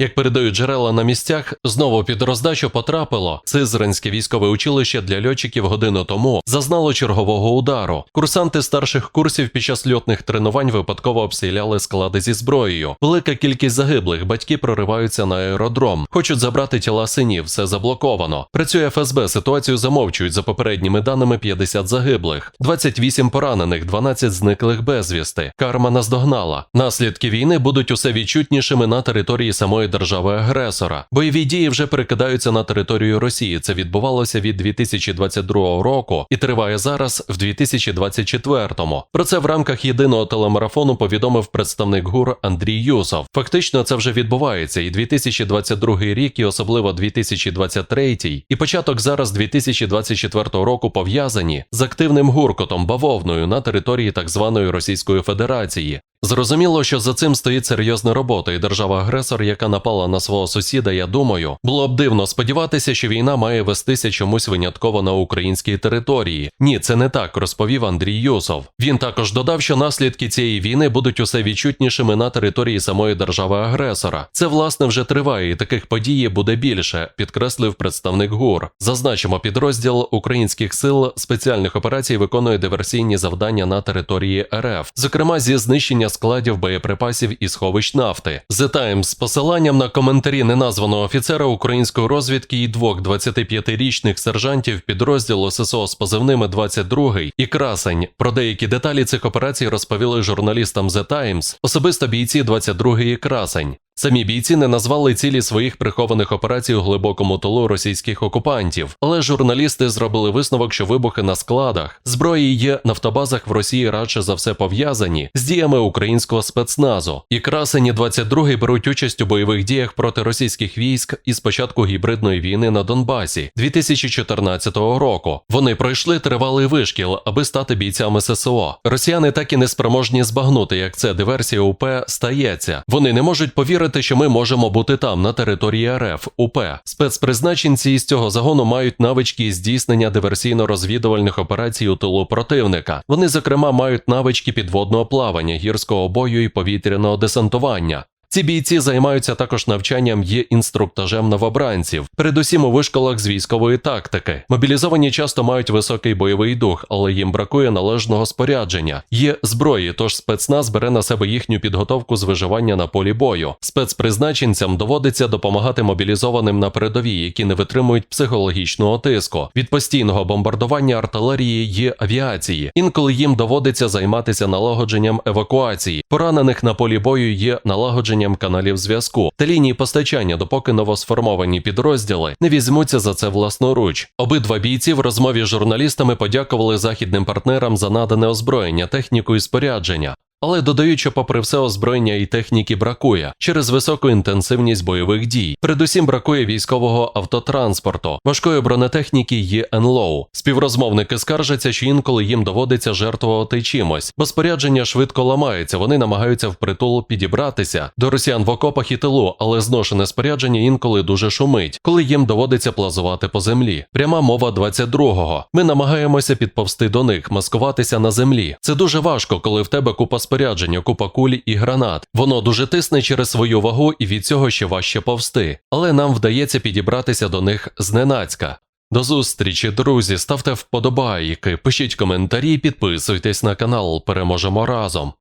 Як передають джерела на місцях, знову під роздачу потрапило Сизранське військове училище для льотчиків годину тому зазнало чергового удару. Курсанти старших курсів під час льотних тренувань випадково обстріляли склади зі зброєю. Велика кількість загиблих, батьки прориваються на аеродром, хочуть забрати тіла синів, все заблоковано. Працює ФСБ, ситуацію замовчують за попередніми даними 50 загиблих, 28 поранених, 12 зниклих безвісти. Карма наздогнала. Наслідки війни будуть усе відчутнішими на території самої держави-агресора. Бойові дії вже перекидаються на територію Росії. Це відбувалося від 2022 року і триває зараз в 2024-му. Про це в рамках єдиного телемарафону повідомив представник ГУР Андрій Юсов. Фактично, це вже відбувається, і 2022 рік, і особливо 2023, і початок зараз 2024 року пов'язані з активним гуркотом бавовною на території так званої Російської Федерації. Зрозуміло, що за цим стоїть серйозна робота, і держава-агресор, яка напала на свого сусіда, я думаю, було б дивно сподіватися, що війна має вестися чомусь винятково на українській території. Ні, це не так, розповів Андрій Юсов. Він також додав, що наслідки цієї війни будуть усе відчутнішими на території самої держави-агресора. Це власне вже триває, і таких подій буде більше, підкреслив представник ГУР. Зазначимо, підрозділ українських сил спеціальних операцій виконує диверсійні завдання на території РФ, зокрема зі знищення складів боєприпасів і сховищ нафти. The Times з посиланням на коментарі неназваного офіцера української розвідки і двох 25-річних сержантів підрозділу ССО з позивними 22 і Красень. Про деякі деталі цих операцій розповіли журналістам The Times, особисто бійці 22 і Красень. Самі бійці не назвали цілі своїх прихованих операцій у глибокому тилу російських окупантів, але журналісти зробили висновок, що вибухи на складах зброї є нафтобазах в Росії радше за все пов'язані з діями українського спецназу. І красені 22 беруть участь у бойових діях проти російських військ із початку гібридної війни на Донбасі 2014 року. Вони пройшли тривалий вишкіл, аби стати бійцями ССО. Росіяни так і не спроможні збагнути, як це диверсія УП стається. Вони не можуть повірити що ми можемо бути там, на території РФ, УП. Спецпризначенці із цього загону мають навички здійснення диверсійно-розвідувальних операцій у тилу противника. Вони, зокрема, мають навички підводного плавання, гірського бою і повітряного десантування. Ці бійці займаються також навчанням і інструктажем новобранців, передусім у вишколах з військової тактики. Мобілізовані часто мають високий бойовий дух, але їм бракує належного спорядження. Є зброї, тож спецназ бере на себе їхню підготовку з виживання на полі бою. Спецпризначенцям доводиться допомагати мобілізованим на передовій, які не витримують психологічного тиску від постійного бомбардування артилерії і авіації. Інколи їм доводиться займатися налагодженням евакуації. Поранених на полі бою є налагодження каналів зв'язку та лінії постачання, допоки новосформовані підрозділи не візьмуться за це власноруч. Обидва бійці в розмові з журналістами подякували західним партнерам за надане озброєння, техніку і спорядження. Але додають, що попри все озброєння і техніки бракує через високу інтенсивність бойових дій. Передусім бракує військового автотранспорту, важкої бронетехніки і НЛОУ. Співрозмовники скаржаться, що інколи їм доводиться жертвувати чимось, бо спорядження швидко ламається. Вони намагаються впритул підібратися до росіян в окопах і тилу, але зношене спорядження інколи дуже шумить, коли їм доводиться плазувати по землі. Пряма мова 22-го. Ми намагаємося підповсти до них, маскуватися на землі. Це дуже важко, коли в тебе купа спорядження, купа кулі і гранат. Воно дуже тисне через свою вагу і від цього ще важче повсти. Але нам вдається підібратися до них зненацька. До зустрічі, друзі, ставте вподобайки, пишіть коментарі, підписуйтесь на канал. Переможемо разом.